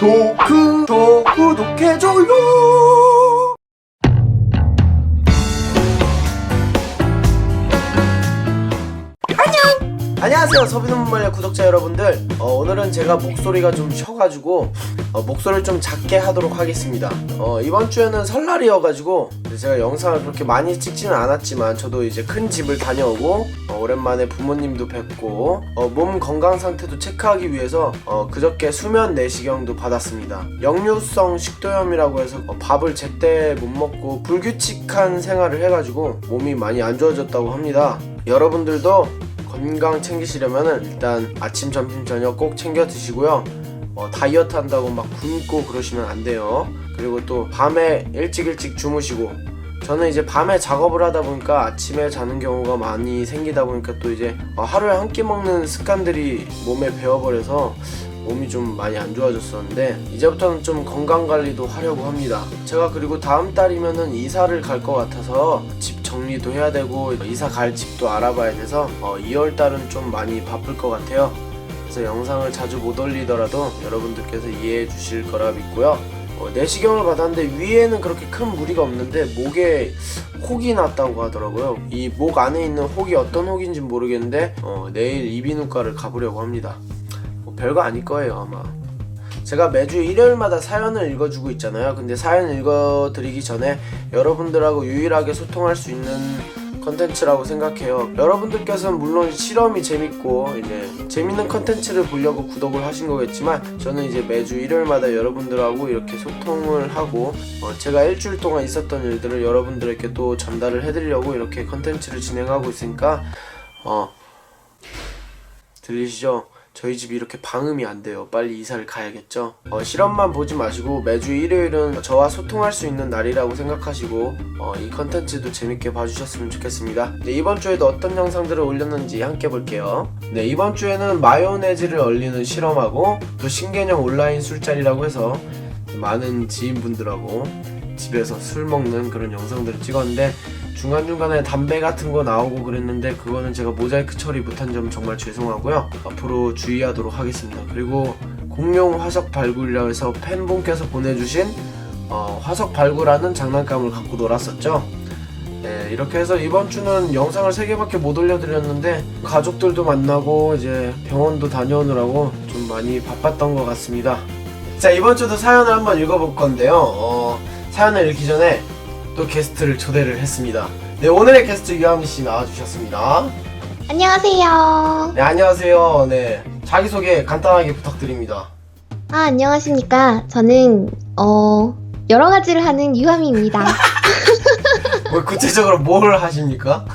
도크 도 구독해줘요 안녕하세요 서비는문말려 구독자 여러분들. 어, 오늘은 제가 목소리가 좀 쉬어가지고 어, 목소리를 좀 작게 하도록 하겠습니다. 어, 이번 주에는 설날이어가지고 제가 영상을 그렇게 많이 찍지는 않았지만 저도 이제 큰 집을 다녀오고 어, 오랜만에 부모님도 뵙고 어, 몸 건강 상태도 체크하기 위해서 어, 그저께 수면 내시경도 받았습니다. 역류성 식도염이라고 해서 어, 밥을 제때 못 먹고 불규칙한 생활을 해가지고 몸이 많이 안 좋아졌다고 합니다. 여러분들도 건강 챙기시려면은 일단 아침, 점심, 저녁 꼭 챙겨 드시고요. 어, 다이어트 한다고 막 굶고 그러시면 안 돼요. 그리고 또 밤에 일찍 일찍 주무시고 저는 이제 밤에 작업을 하다 보니까 아침에 자는 경우가 많이 생기다 보니까 또 이제 어, 하루에 한 끼 먹는 습관들이 몸에 배어버려서 몸이 좀 많이 안 좋아졌었는데 이제부터는 좀 건강 관리도 하려고 합니다. 제가 그리고 다음 달이면은 이사를 갈 것 같아서 집 정리도 해야 되고 이사 갈 집도 알아봐야 돼서 어, 2월 달은 좀 많이 바쁠 것 같아요. 그래서 영상을 자주 못 올리더라도 여러분들께서 이해해 주실 거라 믿고요. 어, 내시경을 받았는데 위에는 그렇게 큰 무리가 없는데 목에 혹이 났다고 하더라고요. 이 목 안에 있는 혹이 어떤 혹인지 모르겠는데 어, 내일 이비인후과를 가보려고 합니다. 뭐 별거 아닐 거예요 아마. 제가 매주 일요일마다 사연을 읽어주고 있잖아요. 근데 사연 읽어드리기 전에 여러분들하고 유일하게 소통할 수 있는 컨텐츠라고 생각해요. 여러분들께서는 물론 실험이 재밌고 이제 재밌는 컨텐츠를 보려고 구독을 하신 거겠지만 저는 이제 매주 일요일마다 여러분들하고 이렇게 소통을 하고 어, 제가 일주일 동안 있었던 일들을 여러분들에게 또 전달을 해드리려고 이렇게 컨텐츠를 진행하고 있으니까 어 들리시죠? 저희 집이 이렇게 방음이 안 돼요. 빨리 이사를 가야겠죠? 어, 실험만 보지 마시고 매주 일요일은 저와 소통할 수 있는 날이라고 생각하시고 어, 이 컨텐츠도 재밌게 봐주셨으면 좋겠습니다. 네, 이번 주에도 어떤 영상들을 올렸는지 함께 볼게요. 네, 이번 주에는 마요네즈를 얼리는 실험하고 또 신개념 온라인 술자리라고 해서 많은 지인분들하고 집에서 술 먹는 그런 영상들을 찍었는데 중간중간에 담배 같은 거 나오고 그랬는데 그거는 제가 모자이크 처리 못한 점 정말 죄송하고요. 앞으로 주의하도록 하겠습니다. 그리고 공룡 화석 발굴이라고 해서 팬분께서 보내주신 어, 화석 발굴하는 장난감을 갖고 놀았었죠. 네, 이렇게 해서 이번 주는 영상을 3개밖에 못 올려드렸는데 가족들도 만나고 이제 병원도 다녀오느라고 좀 많이 바빴던 것 같습니다. 자, 이번 주도 사연을 한번 읽어볼 건데요. 어, 사연을 읽기 전에 또 게스트를 초대를 했습니다. 네, 오늘의 게스트 유아미 씨 나와주셨습니다. 안녕하세요. 네, 안녕하세요. 네, 자기소개 간단하게 부탁드립니다. 아, 안녕하십니까. 저는, 어, 여러 가지를 하는 유하미입니다. 뭐 구체적으로 뭘 하십니까?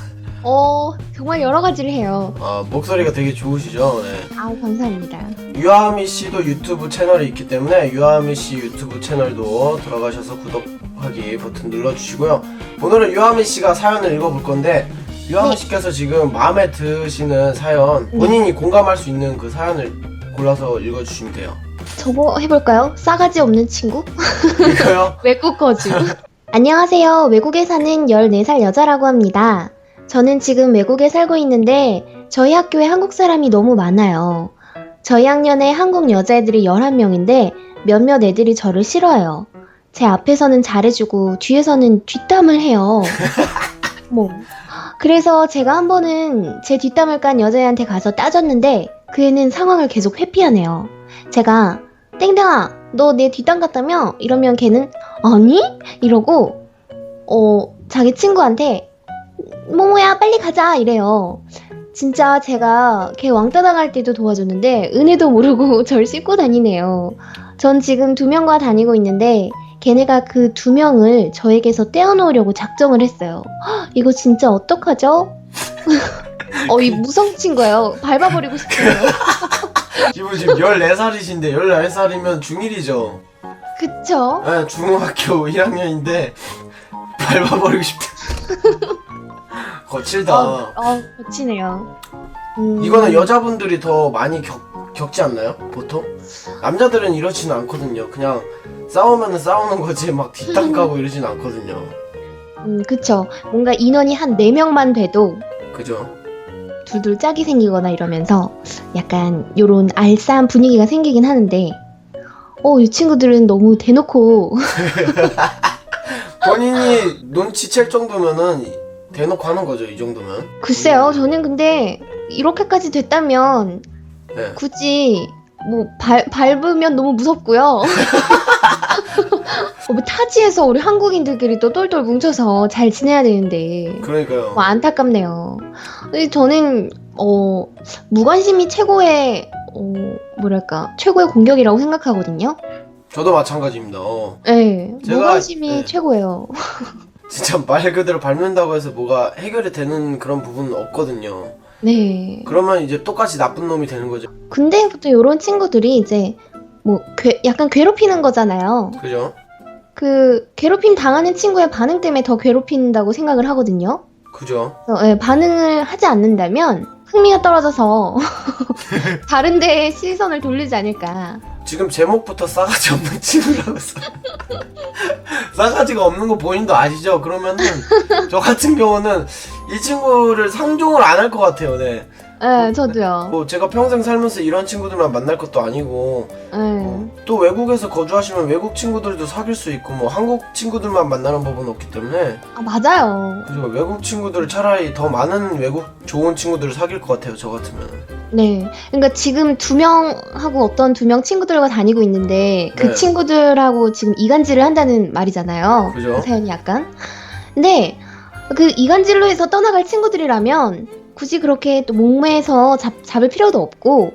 어, 정말 여러 가지를 해요. 아, 목소리가 되게 좋으시죠? 네. 아, 감사합니다. 유아미 씨도 유튜브 채널이 있기 때문에 유아미 씨 유튜브 채널도 들어가셔서 구독 하기 버튼 눌러주시고요. 오늘은 유아미 씨가 사연을 읽어볼 건데 유아미 네. 씨께서 지금 마음에 드시는 사연 본인이 공감할 수 있는 그 사연을 골라서 읽어주시면 돼요. 저거 해볼까요? 싸가지 없는 친구? 이거요? 외국 거주. 안녕하세요. 외국에 사는 14살 여자라고 합니다. 저는 지금 외국에 살고 있는데 저희 학교에 한국 사람이 너무 많아요. 저희 학년에 한국 여자애들이 11명인데 몇몇 애들이 저를 싫어해요. 제 앞에서는 잘해주고 뒤에서는 뒷담을 해요. 뭐. 그래서 제가 한 번은 제 뒷담을 깐 여자애한테 가서 따졌는데 그 애는 상황을 계속 회피하네요. 제가 땡땡아 너 내 뒷담 갔다며? 이러면 걔는 아니? 이러고 어 자기 친구한테 모모야 빨리 가자 이래요. 진짜 제가 걔 왕따 당할 때도 도와줬는데 은혜도 모르고 절 씻고 다니네요. 전 지금 두 명과 다니고 있는데 걔네가 그 두 명을 저에게서 떼어놓으려고 작정을 했어요. 헉, 이거 진짜 어떡하죠? 어, 이 무성친 거예요. 밟아버리고 싶어요. 지금 지금 14살이신데 14살이면 중1이죠? 그쵸? 네, 중학교 1학년인데 밟아버리고 싶다. 거칠다. 어, 어, 거치네요. 음, 이거는 여자분들이 더 많이 겪, 겪지 않나요? 보통? 남자들은 이렇지는 않거든요. 그냥 싸우면은 싸우는 거지 막 뒷담 까고 이러진 않거든요. 음, 그쵸. 뭔가 인원이 한 4명만 돼도 그죠? 둘둘 짝이 생기거나 이러면서 약간 요런 알싸한 분위기가 생기긴 하는데 어, 이 친구들은 너무 대놓고 본인이 눈치챌 정도면은 대놓고 하는 거죠 이 정도면 글쎄요. 저는 근데 이렇게까지 됐다면 네. 굳이 뭐 발, 밟으면 너무 무섭고요. 어, 뭐 타지에서 우리 한국인들끼리 또 똘똘 뭉쳐서 잘 지내야 되는데 그러니까요 뭐 안타깝네요. 근데 저는 어 무관심이 최고의 어 뭐랄까 최고의 공격이라고 생각하거든요. 저도 마찬가지입니다 어. 네, 제가- 무관심이 네. 최고예요. 진짜 말 그대로 밟는다고 해서 뭐가 해결이 되는 그런 부분은 없거든요 네. 그러면 이제 똑같이 나쁜 놈이 되는 거죠 근데 보통 이런 친구들이 이제 뭐 괴- 약간 괴롭히는 거잖아요. 그죠? 그 괴롭힘 당하는 친구의 반응 때문에 더 괴롭힌다고 생각을 하거든요. 그죠? 그래서 예, 반응을 하지 않는다면 흥미가 떨어져서 다른 데에 시선을 돌리지 않을까. 지금 제목부터 싸가지 없는 친구라고 써. 싸가지가 없는 거 본인도 아시죠? 그러면은 저 같은 경우는 이 친구를 상종을 안 할 것 같아요. 네. 예, 저도요. 뭐 제가 평생 살면서 이런 친구들만 만날 것도 아니고 예. 어, 또 외국에서 거주하시면 외국 친구들도 사귈 수 있고 뭐 한국 친구들만 만나는 법은 없기 때문에 아, 맞아요. 그죠 외국 친구들 차라리 더 많은 외국 좋은 친구들을 사귈 것 같아요. 저 같으면. 네. 그러니까 지금 두 명하고 어떤 두 명 친구들과 다니고 있는데 그 네. 친구들하고 지금 이간질을 한다는 말이잖아요. 그죠? 그 사연이 약간. 근데 그 이간질로 해서 떠나갈 친구들이라면 굳이 그렇게 또 목매서 잡, 잡을 필요도 없고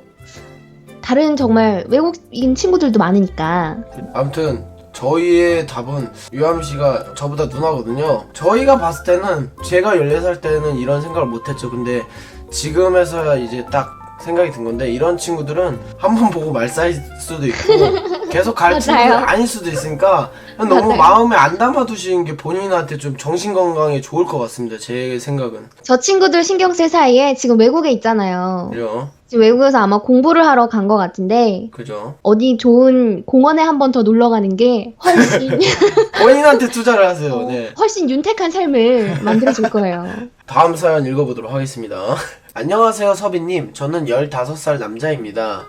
다른 정말 외국인 친구들도 많으니까. 아무튼 저희의 답은 유함 씨가 저보다 누나거든요. 저희가 봤을 때는 제가 14살 때는 이런 생각을 못 했죠. 근데 지금에서야 이제 딱 생각이 든 건데 이런 친구들은 한 번 보고 말 쌓일 수도 있고 계속 갈 맞아요. 친구는 아닐 수도 있으니까 그냥 너무 맞아요. 마음에 안 담아두시는 게 본인한테 좀 정신 건강에 좋을 것 같습니다. 제 생각은. 저 친구들 신경 쓸 사이에 지금 외국에 있잖아요. 그죠? 지금 외국에서 아마 공부를 하러 간 것 같은데 그죠? 어디 좋은 공원에 한 번 더 놀러 가는 게 훨씬 본인한테 투자를 하세요. 네. 훨씬 윤택한 삶을 만들어줄 거예요. 다음 사연 읽어보도록 하겠습니다. 안녕하세요, 서빈님. 저는 15살 남자입니다.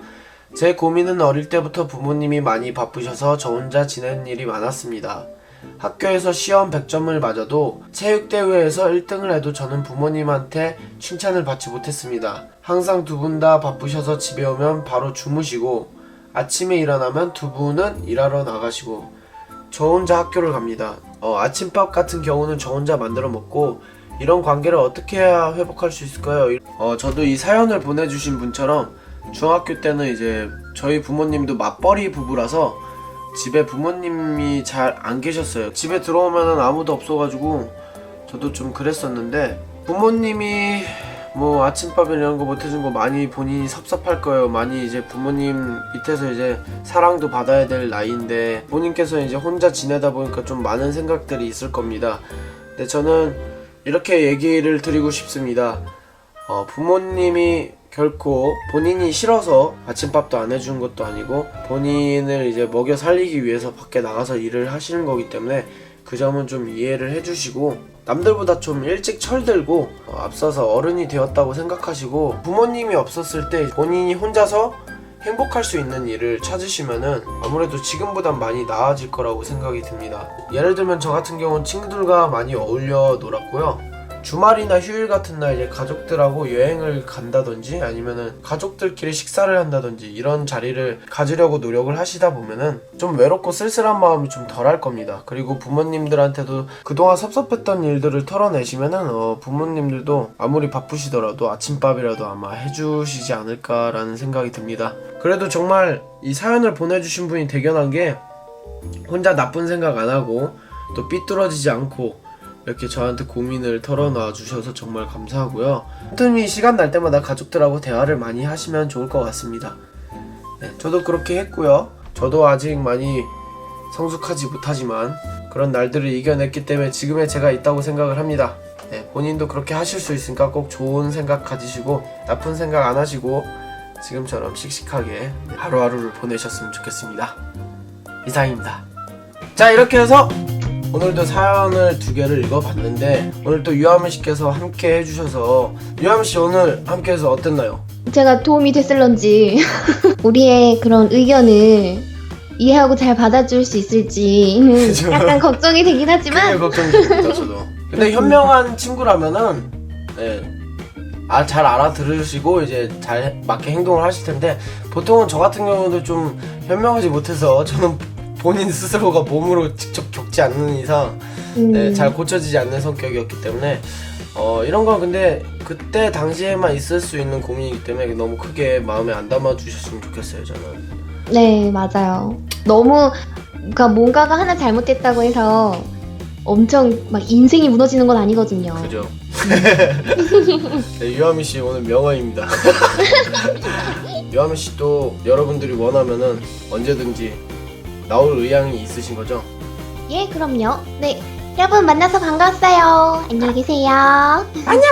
제 고민은 어릴 때부터 부모님이 많이 바쁘셔서 저 혼자 지내는 일이 많았습니다. 학교에서 시험 100점을 맞아도 체육대회에서 1등을 해도 저는 부모님한테 칭찬을 받지 못했습니다. 항상 두 분 다 바쁘셔서 집에 오면 바로 주무시고 아침에 일어나면 두 분은 일하러 나가시고 저 혼자 학교를 갑니다. 어, 아침밥 같은 경우는 저 혼자 만들어 먹고 이런 관계를 어떻게 해야 회복할 수 있을까요? 어, 저도 이 사연을 보내주신 분처럼 중학교 때는 이제 저희 부모님도 맞벌이 부부라서 집에 부모님이 잘 안 계셨어요. 집에 들어오면은 아무도 없어가지고 저도 좀 그랬었는데 부모님이 뭐 아침밥 이런 거 못 해준 거 많이 본인이 섭섭할 거예요. 많이 이제 부모님 밑에서 이제 사랑도 받아야 될 나이인데 본인께서 이제 혼자 지내다 보니까 좀 많은 생각들이 있을 겁니다. 근데 저는 이렇게 얘기를 드리고 싶습니다. 어, 부모님이 결코 본인이 싫어서 아침밥도 안 해준 것도 아니고 본인을 이제 먹여 살리기 위해서 밖에 나가서 일을 하시는 거기 때문에 그 점은 좀 이해를 해주시고 남들보다 좀 일찍 철들고 어, 앞서서 어른이 되었다고 생각하시고 부모님이 없었을 때 본인이 혼자서 행복할 수 있는 일을 찾으시면은 아무래도 지금보단 많이 나아질 거라고 생각이 듭니다. 예를 들면 저 같은 경우는 친구들과 많이 어울려 놀았고요. 주말이나 휴일 같은 날 이제 가족들하고 여행을 간다든지 아니면은 가족들끼리 식사를 한다든지 이런 자리를 가지려고 노력을 하시다 보면은 좀 외롭고 쓸쓸한 마음이 좀 덜할 겁니다. 그리고 부모님들한테도 그동안 섭섭했던 일들을 털어내시면은 어, 부모님들도 아무리 바쁘시더라도 아침밥이라도 아마 해주시지 않을까라는 생각이 듭니다. 그래도 정말 이 사연을 보내주신 분이 대견한 게 혼자 나쁜 생각 안 하고 또 삐뚤어지지 않고 이렇게 저한테 고민을 털어놔 주셔서 정말 감사하고요. 틈이 시간 날 때마다 가족들하고 대화를 많이 하시면 좋을 것 같습니다. 네, 저도 그렇게 했고요. 저도 아직 많이 성숙하지 못하지만 그런 날들을 이겨냈기 때문에 지금의 제가 있다고 생각을 합니다. 네, 본인도 그렇게 하실 수 있으니까 꼭 좋은 생각 가지시고 나쁜 생각 안 하시고 지금처럼 씩씩하게 하루하루를 보내셨으면 좋겠습니다. 이상입니다. 자 이렇게 해서 오늘도 사연을 두 개를 읽어봤는데 오늘 또 유아민 씨께서 함께 해주셔서 유아민 씨 오늘 함께해서 어땠나요? 제가 도움이 됐을런지 우리의 그런 의견을 이해하고 잘 받아줄 수 있을지는 그죠. 약간 걱정이 되긴 하지만 걱정됩니다 저도. 근데 현명한 친구라면은 예. 아, 잘 알아들으시고 이제 잘 해- 맞게 행동을 하실 텐데 보통은 저 같은 경우도 좀 현명하지 못해서 저는 본인 스스로가 몸으로 직접 겪지 않는 이상 음, 네, 잘 고쳐지지 않는 성격이었기 때문에 어, 이런 건 근데 그때 당시에만 있을 수 있는 고민이기 때문에 너무 크게 마음에 안 담아 주셨으면 좋겠어요 저는 네 맞아요. 너무 그러니까 뭔가가 하나 잘못됐다고 해서 엄청 막 인생이 무너지는 건 아니거든요. 그죠? 네, 유아미 씨 오늘 명언입니다. 유아미 씨도 여러분들이 원하면은 언제든지 나올 의향이 있으신 거죠? 예 그럼요. 네 여러분 만나서 반가웠어요. 안녕히 계세요. 안녕.